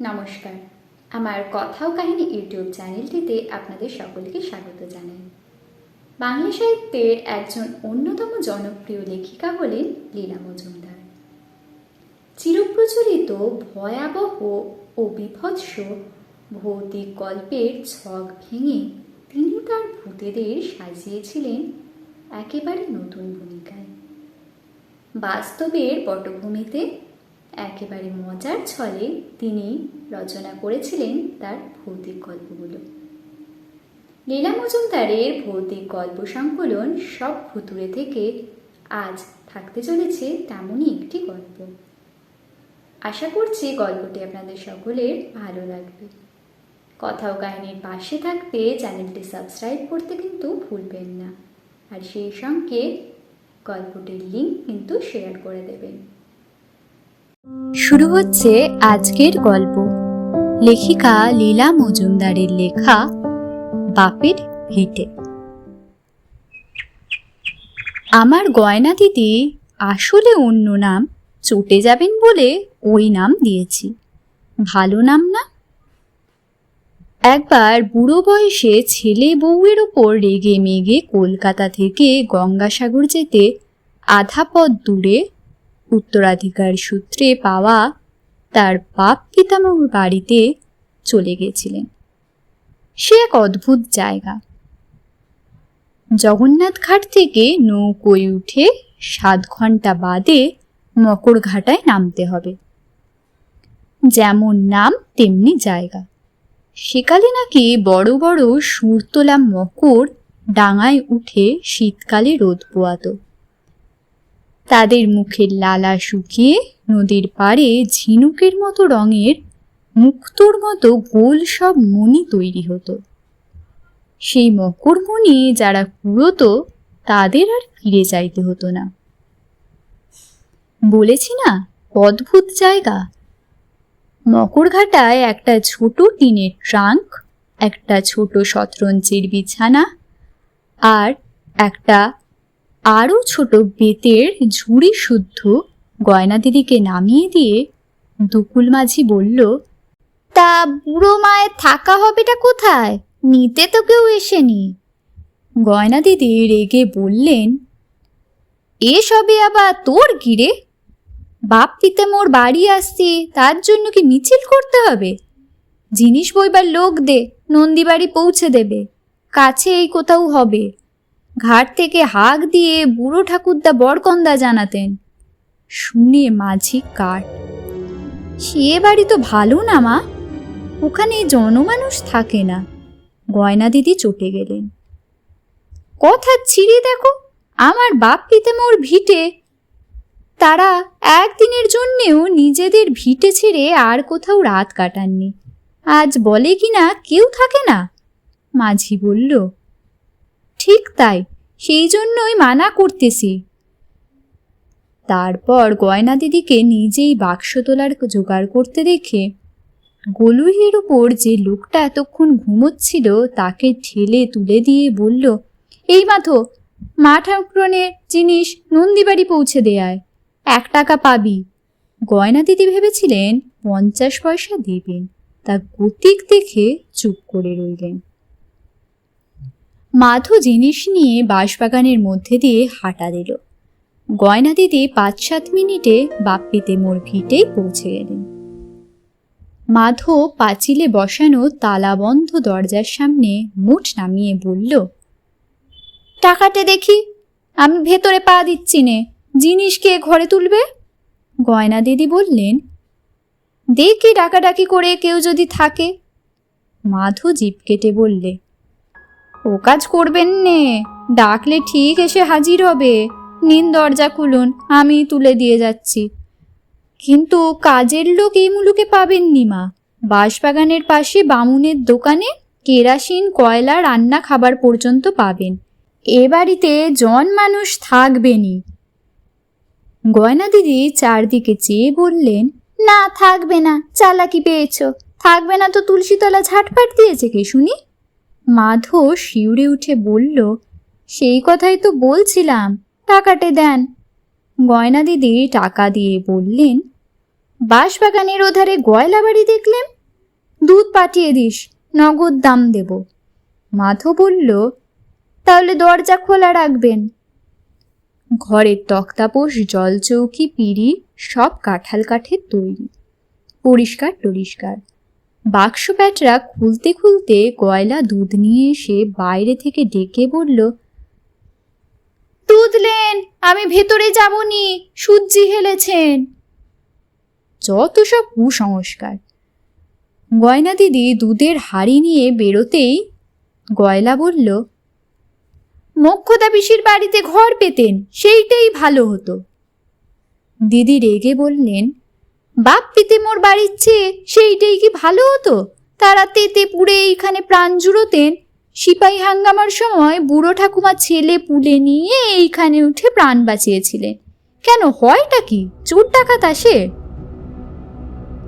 নমস্কার। আমার কথা ও কাহিনী ইউটিউব চ্যানেলটিতে আপনাদের সকলকে স্বাগত জানাই। বাংলা সাহিত্যের একজন অন্যতম জনপ্রিয় লেখিকা হলেন লীলা মজুমদার। চিরপ্রচলিত, ভয়াবহ ও বিভৎস ভৌতিক গল্পের ছক ভেঙে তিনি তার ভূতেদের সাজিয়েছিলেন একেবারে নতুন ভূমিকায়। বাস্তবের পটভূমিতে একেবারে মজার ছলে তিনি রচনা করেছিলেন তার ভৌতিক গল্পগুলো। লীলা মজুমদারের ভৌতিক গল্প সংকলন সব ভুতুরে থেকে আজ থাকতে চলেছে তেমনই একটি গল্প। আশা করছি গল্পটি আপনাদের সকলের ভালো লাগবে। কথা ও কাহিনীর পাশে থাকতে চ্যানেলটি সাবস্ক্রাইব করতে কিন্তু ভুলবেন না। আর সেই সঙ্গে গল্পটির লিঙ্ক কিন্তু শেয়ার করে দেবেন। শুরু হচ্ছে আজকের গল্প। লেখিকা লীলা মজুমদারের লেখা, বাপের ভিটে। আমার গয়না দিদি আসলে অন্য নাম, চটে যাবেন বলে ওই নাম দিয়েছি। ভালো নাম না? একবার বুড়ো বয়সে ছেলে বউয়ের ওপর রেগে মেগে কলকাতা থেকে গঙ্গাসাগর যেতে আধা পথ দূরে উত্তরাধিকার সূত্রে পাওয়া তার বাপ পিতামহর বাড়িতে চলে গেছিলেন। সে এক অদ্ভুত জায়গা। জগন্নাথ ঘাট থেকে নৌকোয় উঠে সাত ঘণ্টা বাদে মকরঘাটায় নামতে হবে। যেমন নাম, তেমনি জায়গা। সেকালে নাকি বড় বড় সুর তোলা মকর ডাঙায় উঠে শীতকালে রোদ পোয়াতো। তাদের মুখের লালা শুকিয়ে নদীর পাড়ে ঝিনুকের মতো রঙের মুক্তোর মতো গোল সব মণি তৈরি হতো। সেই মকরমণি যারা কুড়োতো, তাদের আর ফিরে যাইতে হতো না। বলেছি না, অদ্ভুত জায়গা। মকরঘাটায় একটা ছোট টিনের ট্রাঙ্ক, একটা ছোট শতরঞ্চের বিছানা আর একটা আরও ছোট বেতের ঝুড়ি শুদ্ধ গয়না দিদিকে নামিয়ে দিয়ে দুকুল মাঝি বলল, তা বুড়ো মায়ের থাকা হবেটা কোথায়? নিতে তো কেউ এসেনি। গয়না দিদি রেগে বললেন এসবে আবার তোর গিরে বাপ পিতে মোর বাড়ি আসছি, তার জন্য কি মিছিল করতে হবে? জিনিস বইবার লোক দে নন্দী বাড়ি পৌঁছে দেবে কাছে এই কোথাও হবে। ঘাট থেকে হাঁক দিয়ে বুড়ো ঠাকুরদা বরকন্দা জানাতেন। শুনে মাঝি কাঠ। সে বাড়ি তো ভালো না, মা। ওখানে জনমানুষ থাকে না। গয়না দিদি চটে গেলেন। কথা ছিঁড়ে দেখো, আমার বাপ পিতে মোর ভিটে। তারা একদিনের জন্যেও নিজেদের ভিটে ছেড়ে আর কোথাও রাত কাটাননি। আজ বলে কি না কেউ থাকে না? মাঝি বলল তাই, সেই জন্যই মানা করতেছি। তারপর গয়না দিদিকে নিজেই বাক্স তোলার জোগাড় করতে দেখে গোলুইয়ের উপর যে লোকটা এতক্ষণ ঘুমোচ্ছিল তাকে ঠেলে তুলে দিয়ে বলল, এই মাথো মা ঠাকুরনের জিনিস নন্দীবাড়ি পৌঁছে দেয়ায় এক টাকা পাবি। গয়না দিদি ভেবেছিলেন পঞ্চাশ পয়সা দেবেন, তা গতিক দেখে চুপ করে রইলেন। মাধু জিনিস নিয়ে বাঁশবাগানের মধ্যে দিয়ে হাঁটা দিল। গয়না দিদি পাঁচ সাত মিনিটে বাপ্পিতে মোর ভিটেই পৌঁছে গেলেন। মাধো পাঁচিলে বসানো তালাবন্ধ দরজার সামনে মুঠ নামিয়ে বলল, টাকাটে দেখি, আমি ভেতরে পা দিচ্ছি নে, জিনিস কে ঘরে তুলবে? গয়না দিদি বললেন, দেখি ডাকাডাকি করে কেউ যদি থাকে। মাধু জিপ কেটে বললে ও কাজ করবেন নে। ডাকলে ঠিক এসে হাজির হবে। নিন দরজা খুলুন, আমি তুলে দিয়ে যাচ্ছি। কিন্তু কাজের লোক এই মুলুকে পাবেননি মা। বাঁশবাগানের পাশে বামুনের দোকানে কেরাসিন, কয়লা, রান্না খাবার পর্যন্ত পাবেন। এ বাড়িতে জন মানুষ থাকবেনি গয়না দিদি চারদিকে চেয়ে বললেন, না, থাকবে না। চালাকি পেয়েছ। থাকবে না তো তুলসীতলা ঝাটপাট দিয়েছে কে শুনি মাধো শিউরে উঠে বলল, সেই কথাই তো বলছিলাম, টাকাটে দেন। গয়না দিদি টাকা দিয়ে বললেন, বাঁশবাগানের ওধারে গয়লা বাড়ি দেখলেন দুধ পাঠিয়ে দিস, নগদ দাম দেব। মাধব বলল, তাহলে দরজা খোলা রাখবেন। ঘরের তক্তাপোষ, জলচৌকি, পিড়ি সব কাঁঠাল কাঠের তৈরি। পরিষ্কার টরিষ্কার বাক্স প্যাটরা খুলতে খুলতে গয়লা দুধ নিয়ে এসে বাইরে থেকে ডেকে বলল, দুধলেন, আমি ভেতরে যাবনি, সূর্যি হেলেছেন। যত সব কুসংস্কার। গয়না দিদি দুধের হাড়ি নিয়ে বেরোতেই গয়লা বলল, মোক্ষদা পিসির বাড়িতে ঘর পেতেন, সেইটাই ভালো হতো। দিদি রেগে বললেন বাপ পিতে মোর বাড়ির চেয়ে সেইটাই কি ভালো হতো? তারা তেতে পুড়ে এইখানে প্রাণ জুড়োতেন। সিপাই হাঙ্গামার সময় বুড়ো ঠাকুমা ছেলে পুলে নিয়ে এইখানে উঠে প্রাণ বাঁচিয়েছিলেন। কেন হয়টা কি? চোর ডাকাত আসে?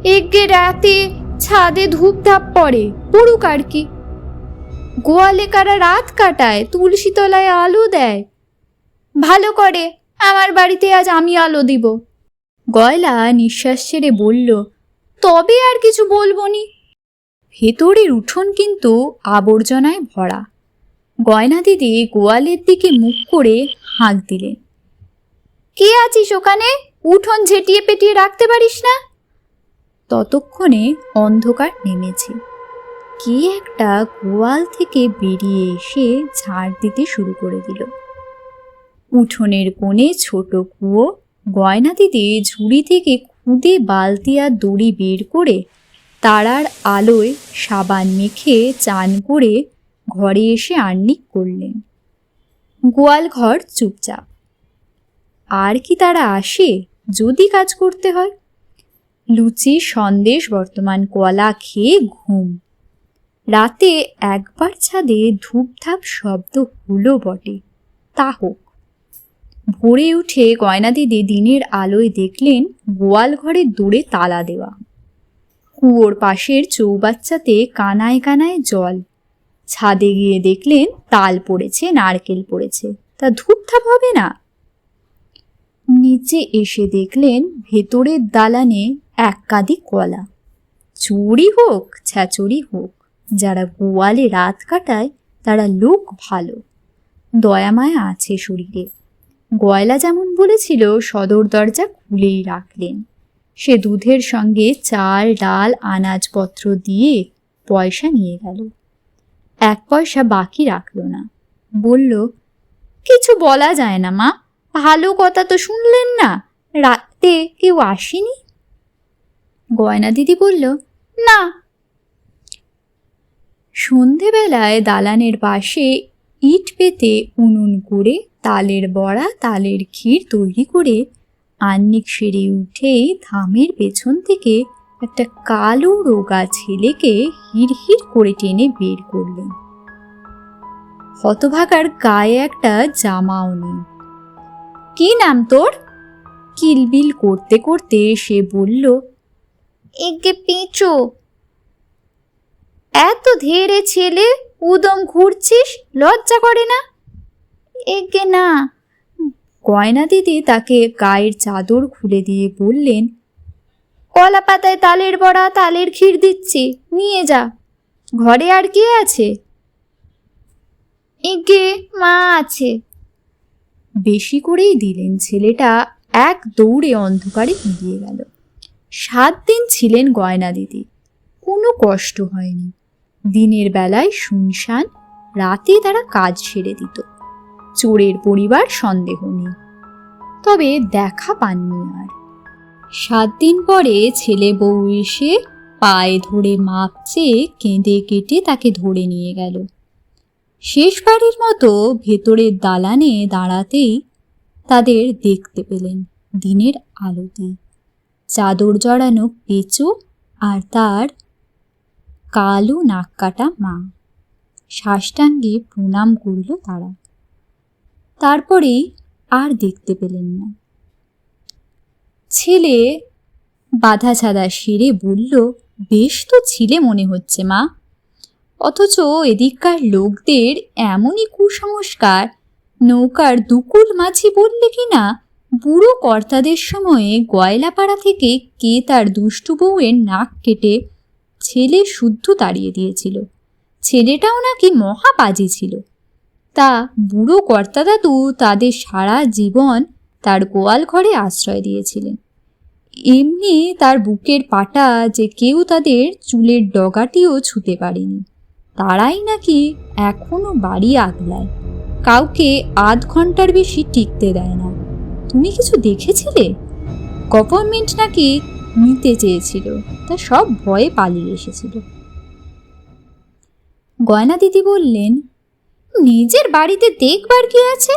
এগে রাতে ছাদে ধূপ ধাপ পড়ে, পড়ুক আর কি। গোয়ালে কারা রাত কাটায়, তুলসী তলায় আলো দেয়। ভালো করে, আমার বাড়িতে আজ আমি আলো দিব। গয়লা নিঃশ্বাস ছেড়ে বলল, তবে আর কিছু বলব নি? ভেতরের উঠোন কিন্তু আবর্জনায় ভরা। গয়না দিদি গোয়ালের দিকে মুখ করে হাঁক দিলেন, কে আছিস ওখানে? উঠোন ঝেটিয়ে পেটিয়ে রাখতে পারিস না? ততক্ষণে অন্ধকার নেমেছে। কে একটা গোয়াল থেকে বেরিয়ে এসে ঝাড় দিতে শুরু করে দিল। উঠোনের কোণে ছোট কুয়ো গয়না দিদি ঝুড়ি থেকে খুঁদে বালতি আর দড়ি বের করে তারার আলোয় সাবান মেখে চান করে ঘরে এসে আর্নিক করলেন। গোয়াল ঘর চুপচাপ। আর কি তারা আসে যদি কাজ করতে হয়? লুচি সন্দেশ বর্তমান কলা খেয়ে ঘুম। রাতে একবার ছাদে ধূপধাপ শব্দ হলো বটে। তা হোক। ভোরে উঠে গয়না দিদি দিনের আলোয় দেখলেন গোয়াল ঘরের দূরে তালা দেওয়া। কুয়োর পাশের চৌবাচ্চাতে কানায় কানায় জল। ছাদে গিয়ে দেখলেন তাল পড়েছে, নারকেল পড়েছে। তা ধূপধাপ হবে না? নিচে এসে দেখলেন ভেতরের দালানে এক কাদি কলা। চুরি হোক ছ্যাচুরি হোক, যারা গোয়ালে রাত কাটায় তারা লোক ভালো। দয়ামায়া আছে শরীরে। গয়লা যেমন বলেছিল, সদর দরজা খুলেই রাখলেন। সে দুধের সঙ্গে চাল, ডাল, আনাজপত্র দিয়ে পয়সা নিয়ে গেল। এক পয়সা বাকি রাখল না। বলল, কিছু বলা যায় না, মা। ভালো কথা তো শুনলেন না। রাতে কেউ আসেনি? গয়না দিদি বলল, না। সন্ধেবেলায় দালানের পাশে ইট পেতে উনুন করে তালের বড়া, তালের ক্ষীর তৈরি করে আন্নিক সেরে উঠেই ধামের পেছন থেকে একটা কালো রোগা ছেলেকে হিড়হিড় করে টেনে বের করলেন। হতভাগার গায়ে একটা জামাও নেই। কি নাম তোর? কিলবিল করতে করতে সে বলল, এগে পেঁচো। এত ধেরে ছেলে, উদম ঘুরছিস, লজ্জা করে না? এগে না। গয়না দিদি তাকে গায়ের চাদর খুলে দিয়ে বললেন, কলা পাতায় তালের বড়া, তালের ক্ষীর দিচ্ছি, নিয়ে যা। ঘরে আর কে আছে? এগে মা আছে। বেশি করেই দিলেন ছেলেটা, এক দৌড়ে অন্ধকারে মিলিয়ে গেল। সাত দিন ছিলেন গয়না দিদি, কোনো কষ্ট হয়নি। দিনের বেলায় শুনশান রাতে তারা কাজ ছেড়ে দিত। চোরের পরিবার সন্দেহ নেই। তবে দেখা পাননি আর। সাত দিন পরে ছেলে বউ এসে পায়ে ধরে মাপ চেয়ে কেঁদে কেটে তাকে ধরে নিয়ে গেল। শেষবারের মতো ভেতরের দালানে দাঁড়াতেই তাদের দেখতে পেলেন দিনের আলোতে। চাদর জড়ানো পেঁচো আর তার কালো নাক কাটা মা। সাষ্টাঙ্গে প্রণাম করল তারা। তারপরেই আর দেখতে পেলেন না। ছেলে বাধা ছাদা সেরে বলল, বেশ তো ছিলে মনে হচ্ছে মা। অথচ এদিককার লোকদের এমনই কুসংস্কার, নৌকার দুকুল মাঝি বললে কি না, বুড়ো কর্তাদের সময়ে গয়লাপাড়া থেকে কে তার দুষ্টু বউয়ের নাক কেটে ছেলে শুদ্ধ তাড়িয়ে দিয়েছিল। ছেলেটাও নাকি মহাবাজি ছিল। তা বুড়ো কর্তা দাদু তাদের সারা জীবন তার গোয়াল ঘরে আশ্রয় দিয়েছিলেন। এমনি তার বুকের পাটা যে কেউ তাদের চুলের ডগাটিও ছুতে পারেনি। তারাই নাকি এখনও বাড়ি আগলায়। কাউকে আধ ঘণ্টার বেশি টিকতে দেয় না। তুমি কিছু দেখেছিলে? গভর্নমেন্ট নাকি নিতে চেয়েছিল। তা সব ভয়ে পালিয়ে এসেছিল। গয়না দিদি বললেন, নিজের বাড়িতে দেখবার কি আছে?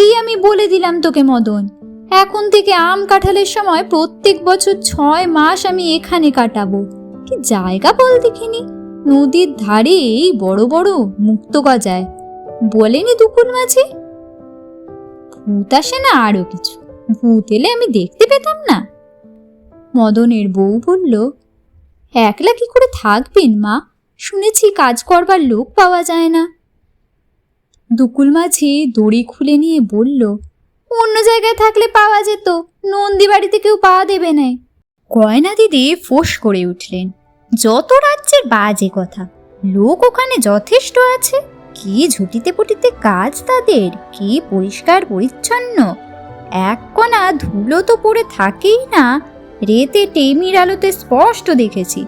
এই আমি বলে দিলাম তোকে মদন, এখন থেকে আম কাঁঠালের সময় প্রত্যেক বছর ছয় মাস আমি এখানে কাটাবো। কি জায়গা বল দেখিনি, নদীর ধারে এই বড় বড় মুক্ত গজায়। বলেনি দুপুর মাঝে? ভূত আসে না আরও কিছু, ভূত এলে আমি দেখতে পেতাম না। মদনের বউ বলল, একলা কি করে থাকবেন মা? শুনেছি কাজ করবার লোক পাওয়া যায় না। দুকুল মাঝি দড়ি খুলে নিয়ে বলল, অন্য জায়গায় থাকলে পাওয়া যেত, নন্দী বাড়িতে কেউ পাওয়া দেবে না গয়না দিদি ফোঁস করে উঠলেন, যত রাজ্যের বাজে কথা, লোক ওখানে যথেষ্ট আছে, কি ঝুটিতে পুটিতে কাজ তাদের, কি পরিষ্কার পরিচ্ছন্ন, এক কণা ধুলো তো পড়ে থাকেই না রেতে টেমির আলোতে স্পষ্ট দেখেছি।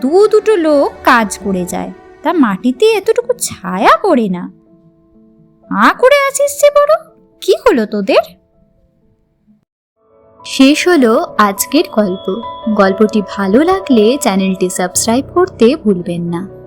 দু দুটো লোক কাজ করে যায়, তা মাটিতে এতটুকু ছায়া পড়ে না। আ করে আছিস যে বড়? কি হলো তোদের? শেষ হলো আজকের গল্প। গল্পটি ভালো লাগলে চ্যানেলটি সাবস্ক্রাইব করতে ভুলবেন না।